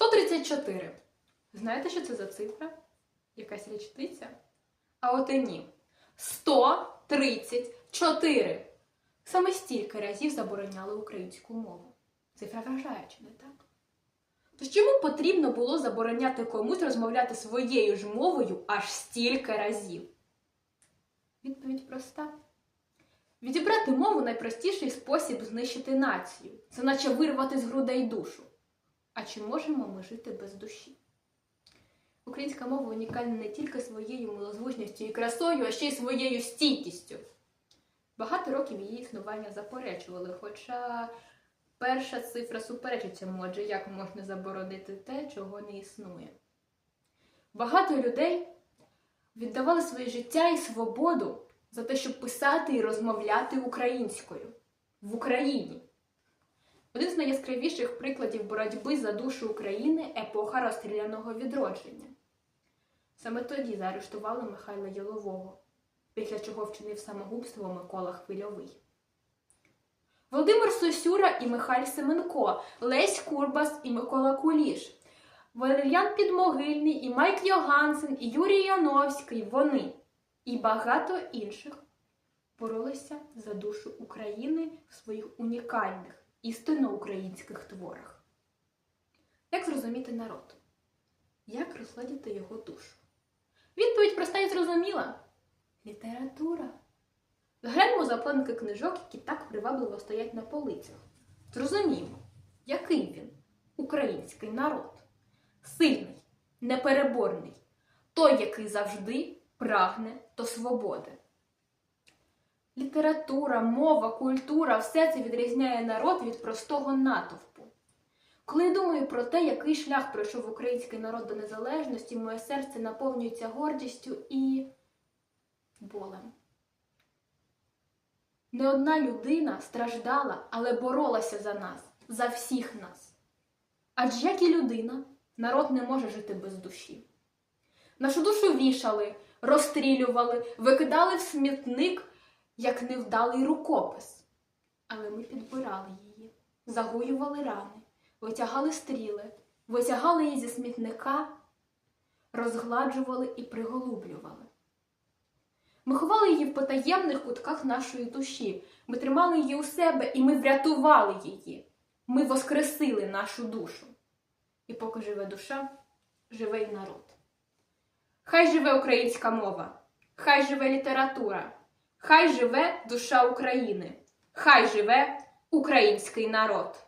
134. Знаєте, що це за цифра? Якась річниця? А от і ні. 134. Саме стільки разів забороняли українську мову. Цифра вражаюча, не так? Тож чому потрібно було забороняти комусь розмовляти своєю ж мовою аж стільки разів? Відповідь проста. Відібрати мову найпростіший спосіб знищити націю. Це наче вирвати з грудей душу. А чи можемо ми жити без душі? Українська мова унікальна не тільки своєю милозвучністю і красою, а ще й своєю стійкістю. Багато років її існування заперечували, хоча перша цифра суперечить цьому, адже як можна заборонити те, чого не існує. Багато людей віддавали своє життя і свободу за те, щоб писати і розмовляти українською в Україні. Один з найяскравіших прикладів боротьби за душу України епоха розстріляного відродження. Саме тоді заарештували Михайла Ялового, після чого вчинив самогубство Микола Хвильовий. Володимир Сосюра і Михайль Семенко, Лесь Курбас і Микола Куліш, Валеріан Підмогильний, і Майк Йогансен, і Юрій Яновський, вони і багато інших боролися за душу України в своїх унікальних, істинно українських творах. Як зрозуміти народ? Як розгладіти його душу? Відповідь проста і зрозуміла. Література. Згляньмо за планки книжок, які так привабливо стоять на полицях. Зрозуміємо, який він український народ. Сильний, непереборний, той, який завжди прагне до свободи. Література, мова, культура все це відрізняє народ від простого натовпу. Коли я думаю про те, який шлях пройшов український народ до незалежності, моє серце наповнюється гордістю і болем. Не одна людина страждала, але боролася за нас, за всіх нас. Адже як і людина, народ не може жити без душі. Нашу душу вішали, розстрілювали, викидали в смітник, як невдалий рукопис. Але ми підбирали її, загоювали рани, витягали стріли, витягали її зі смітника, розгладжували і приголублювали. Ми ховали її в потаємних кутках нашої душі. Ми тримали її у себе і ми врятували її. Ми воскресили нашу душу. І поки живе душа, живе й народ. Хай живе українська мова, хай живе література, хай живе душа України, хай живе український народ.